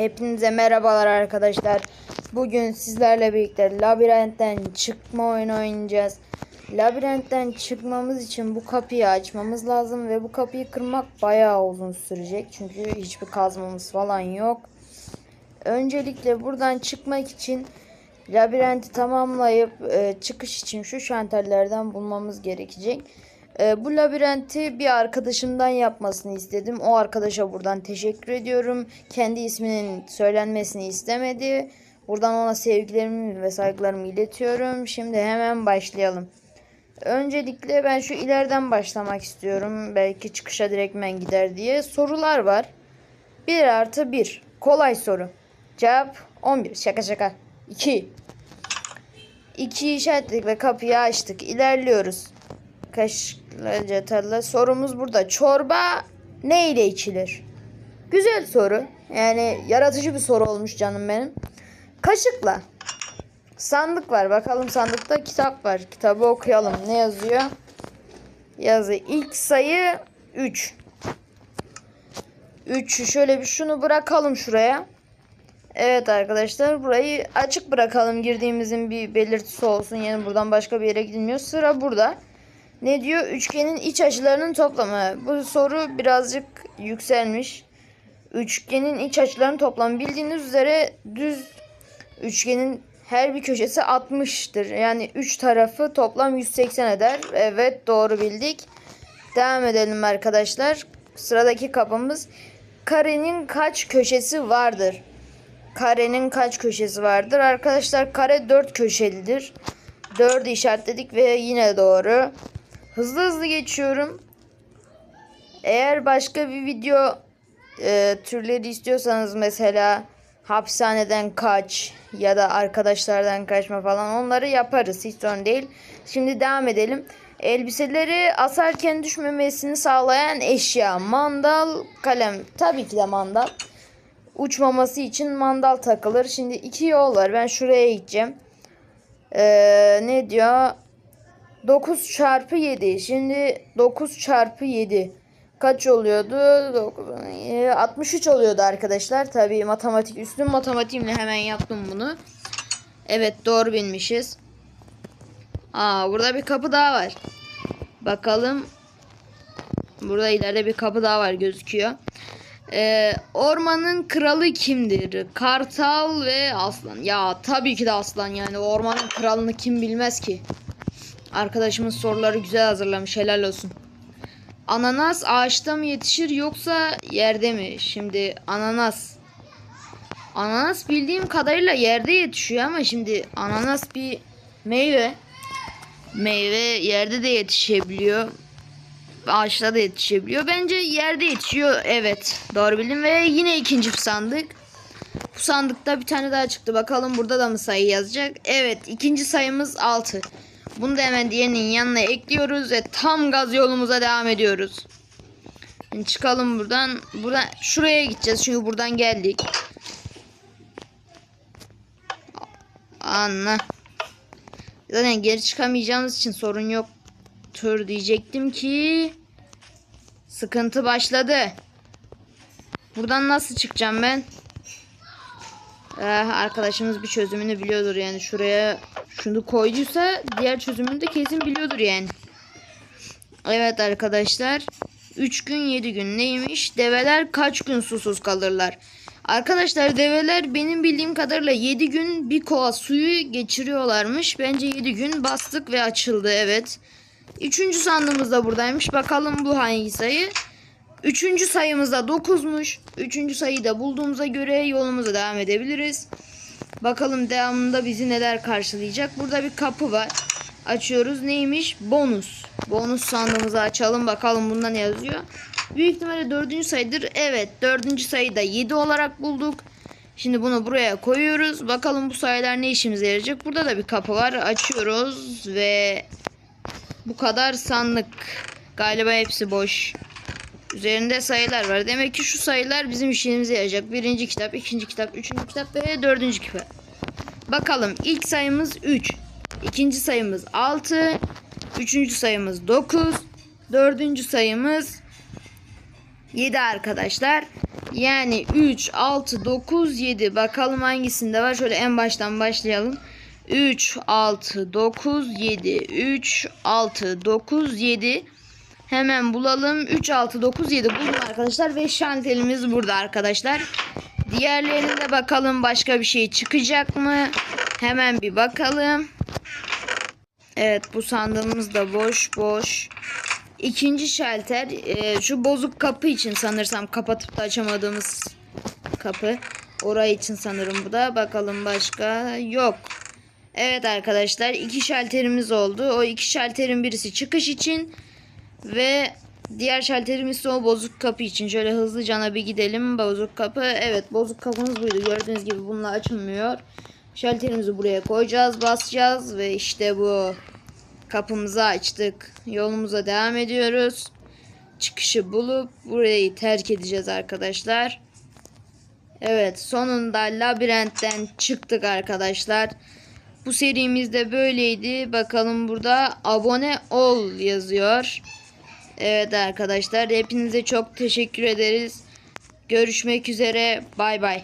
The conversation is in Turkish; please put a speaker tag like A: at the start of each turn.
A: Hepinize merhabalar arkadaşlar. Bugün sizlerle birlikte labirentten çıkma oyunu oynayacağız. Labirentten çıkmamız için bu kapıyı açmamız lazım ve bu kapıyı kırmak bayağı uzun sürecek. Çünkü hiçbir kazmamız falan yok. Öncelikle buradan çıkmak için labirenti tamamlayıp e, çıkış için şu şantellerden bulmamız gerekecek. E, bu labirenti bir arkadaşımdan yapmasını istedim. O arkadaşa buradan teşekkür ediyorum. Kendi isminin söylenmesini istemedi. Buradan ona sevgilerimi ve saygılarımı iletiyorum. Şimdi hemen başlayalım. Öncelikle ben şu ileriden başlamak istiyorum. Belki çıkışa direktmen gider diye. Sorular var. 1 artı 1. Kolay soru. Cevap 11. Şaka şaka. 2. 2 işaretledik ve kapıyı açtık. İlerliyoruz. Kaşıkla çatalla. Sorumuz burada. Çorba ne ile içilir? Güzel soru. Yani yaratıcı bir soru olmuş canım benim. Kaşıkla. Sandık var. Bakalım sandıkta kitap var. Kitabı okuyalım. Ne yazıyor? Yazı. İlk sayı 3. 3 şöyle bir şunu bırakalım şuraya. Evet arkadaşlar burayı açık bırakalım girdiğimizin bir belirtisi olsun. Yani buradan başka bir yere gidilmiyor. Sıra burada. Ne diyor? Üçgenin iç açılarının toplamı. Bu soru birazcık yükselmiş. Üçgenin iç açılarının toplamı bildiğiniz üzere düz üçgenin her bir köşesi 60'tır. Yani 3 tarafı toplam 180 eder. Evet doğru bildik. Devam edelim arkadaşlar. Sıradaki kapımız karenin kaç köşesi vardır? Karenin kaç köşesi vardır? Arkadaşlar kare 4 köşelidir. 4'ü işaretledik ve yine doğru. Hızlı hızlı geçiyorum. Eğer başka bir video e, türleri istiyorsanız mesela hapishaneden kaç ya da arkadaşlardan kaçma falan onları yaparız. Hiç sorun değil. Şimdi devam edelim. Elbiseleri asarken düşmemesini sağlayan eşya. Mandal, kalem. Tabii ki de mandal. Uçmaması için mandal takılır. Şimdi iki yol var. Ben şuraya gideceğim. Ee, ne diyor? 9 çarpı 7. Şimdi 9 çarpı 7. Kaç oluyordu? 9, e, 63 oluyordu arkadaşlar. Tabii matematik üstün matematiğimle hemen yaptım bunu. Evet doğru bilmişiz. Aa burada bir kapı daha var. Bakalım. Burada ileride bir kapı daha var gözüküyor. Ee, ormanın kralı kimdir? Kartal ve aslan. Ya tabii ki de aslan yani. Ormanın kralını kim bilmez ki? Arkadaşımız soruları güzel hazırlamış. Helal olsun. Ananas ağaçta mı yetişir yoksa yerde mi? Şimdi ananas. Ananas bildiğim kadarıyla yerde yetişiyor ama şimdi ananas bir meyve. Meyve yerde de yetişebiliyor. Ağaçta da yetişebiliyor. Bence yerde yetişiyor. Evet. Doğru bildim ve yine ikinci sandık. Bu sandıkta bir tane daha çıktı. Bakalım burada da mı sayı yazacak? Evet. ikinci sayımız 6. Bunu da hemen diğerinin yanına ekliyoruz ve tam gaz yolumuza devam ediyoruz. Şimdi çıkalım buradan. Buradan şuraya gideceğiz çünkü buradan geldik. Anla. Zaten geri çıkamayacağımız için sorun yok. Tür diyecektim ki sıkıntı başladı. Buradan nasıl çıkacağım ben? Ee, arkadaşımız bir çözümünü biliyordur yani şuraya şunu koyduysa diğer çözümünü de kesin biliyordur yani. Evet arkadaşlar 3 gün 7 gün neymiş? Develer kaç gün susuz kalırlar? Arkadaşlar develer benim bildiğim kadarıyla 7 gün bir kova suyu geçiriyorlarmış. Bence 7 gün bastık ve açıldı evet. Üçüncü sandığımız da buradaymış. Bakalım bu hangi sayı? Üçüncü sayımız da 9'muş. Üçüncü sayıyı da bulduğumuza göre yolumuza devam edebiliriz. Bakalım devamında bizi neler karşılayacak. Burada bir kapı var. Açıyoruz. Neymiş? Bonus. Bonus sandığımızı açalım. Bakalım bunda ne yazıyor. Büyük ihtimalle dördüncü sayıdır. Evet dördüncü sayıyı da 7 olarak bulduk. Şimdi bunu buraya koyuyoruz. Bakalım bu sayılar ne işimize yarayacak. Burada da bir kapı var. Açıyoruz ve bu kadar sandık. Galiba hepsi boş. Üzerinde sayılar var. Demek ki şu sayılar bizim işimize yarayacak. Birinci kitap, ikinci kitap, üçüncü kitap ve dördüncü kitap. Bakalım ilk sayımız 3. ikinci sayımız 6. Üçüncü sayımız 9. Dördüncü sayımız 7 arkadaşlar. Yani 3, 6, 9, 7. Bakalım hangisinde var. Şöyle en baştan başlayalım. 3, 6, 9, 7. 3, 6, 9, 7. Hemen bulalım. 3, 6, 9, 7 buldum arkadaşlar. Ve şantelimiz burada arkadaşlar. Diğerlerine bakalım başka bir şey çıkacak mı? Hemen bir bakalım. Evet bu sandığımız da boş boş. İkinci şalter e, şu bozuk kapı için sanırsam kapatıp da açamadığımız kapı. Orayı için sanırım bu da. Bakalım başka yok. Evet arkadaşlar iki şalterimiz oldu. O iki şalterin birisi çıkış için ve diğer şalterimiz o bozuk kapı için. Şöyle hızlıca bir gidelim. Bozuk kapı. Evet bozuk kapımız buydu. Gördüğünüz gibi bununla açılmıyor. Şalterimizi buraya koyacağız, basacağız ve işte bu. Kapımızı açtık. Yolumuza devam ediyoruz. Çıkışı bulup burayı terk edeceğiz arkadaşlar. Evet sonunda labirentten çıktık arkadaşlar. Bu serimizde böyleydi. Bakalım burada abone ol yazıyor. Evet arkadaşlar hepinize çok teşekkür ederiz. Görüşmek üzere. Bay bay.